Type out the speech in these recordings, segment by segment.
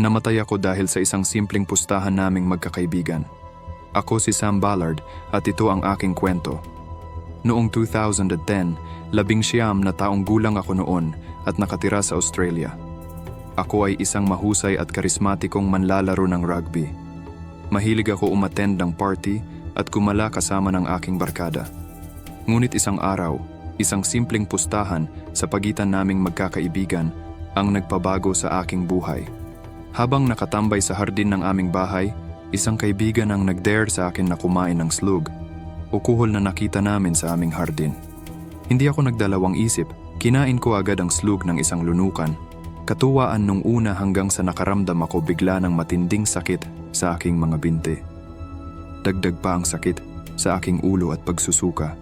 Namatay ako dahil sa isang simpleng pustahan naming magkakaibigan. Ako si Sam Ballard at ito ang aking kwento. Noong 2010, labing siyam na taong gulang ako noon at nakatira sa Australia. Ako ay isang mahusay at karismatikong manlalaro ng rugby. Mahilig ako umattend ng party at kumala kasama ng aking barkada. Ngunit isang araw, isang simpleng pustahan sa pagitan naming magkakaibigan ang nagpabago sa aking buhay. Habang nakatambay sa hardin ng aming bahay, isang kaibigan ang nag-dare sa akin na kumain ng slug o kuhol na nakita namin sa aming hardin. Hindi ako nagdalawang isip, kinain ko agad ang slug ng isang lunukan. Katuwaan nung una hanggang sa nakaramdam ako bigla ng matinding sakit sa aking mga binti. Dagdag pa ang sakit sa aking ulo at pagsusuka.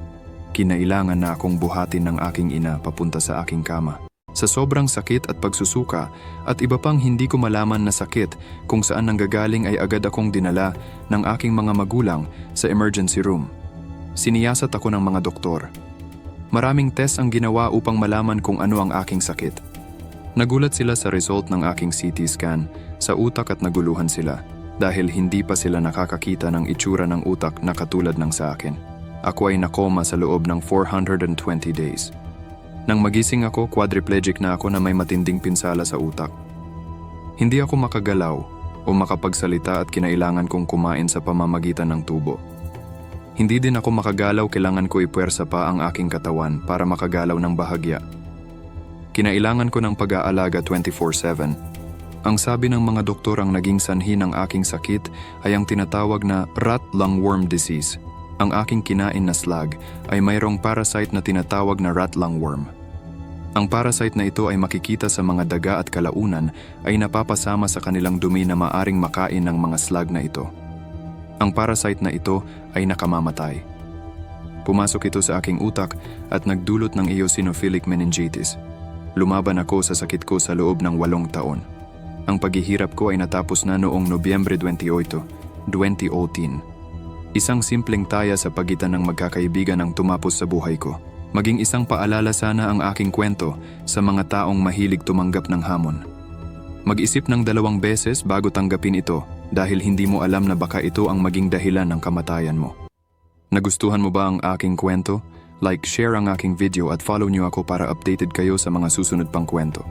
Kinailangan na akong buhatin ng aking ina papunta sa aking kama. Sa sobrang sakit at pagsusuka at iba pang hindi ko malaman na sakit kung saan nanggagaling ay agad akong dinala ng aking mga magulang sa emergency room. Siniyasat ako ng mga doktor. Maraming test ang ginawa upang malaman kung ano ang aking sakit. Nagulat sila sa result ng aking CT scan sa utak at naguluhan sila dahil hindi pa sila nakakakita ng itsura ng utak na katulad ng sa akin. Ako ay nakoma sa loob ng 420 days. Nang magising ako, quadriplegic na ako na may matinding pinsala sa utak. Hindi ako makagalaw o makapagsalita at kinailangan kong kumain sa pamamagitan ng tubo. Hindi din ako makagalaw, kailangan ko ipuwersa pa ang aking katawan para makagalaw ng bahagya. Kinailangan ko ng pag-aalaga 24-7. Ang sabi ng mga doktor ang naging sanhi ng aking sakit ay ang tinatawag na rat lungworm disease. Ang aking kinain na slug ay mayroong parasite na tinatawag na rat lungworm. Ang parasite na ito ay makikita sa mga daga at kalaunan ay napapasama sa kanilang dumi na maaring makain ng mga slug na ito. Ang parasite na ito ay nakamamatay. Pumasok ito sa aking utak at nagdulot ng eosinophilic meningitis. Lumaban ako sa sakit ko sa loob ng walong taon. Ang paghihirap ko ay natapos na noong Nobyembre 28, 2018. Isang simpleng taya sa pagitan ng magkakaibigan ang tumapos sa buhay ko. Maging isang paalala sana ang aking kwento sa mga taong mahilig tumanggap ng hamon. Mag-isip ng dalawang beses bago tanggapin ito dahil hindi mo alam na baka ito ang maging dahilan ng kamatayan mo. Nagustuhan mo ba ang aking kwento? Like, share ang aking video at follow niyo ako para updated kayo sa mga susunod pang kwento.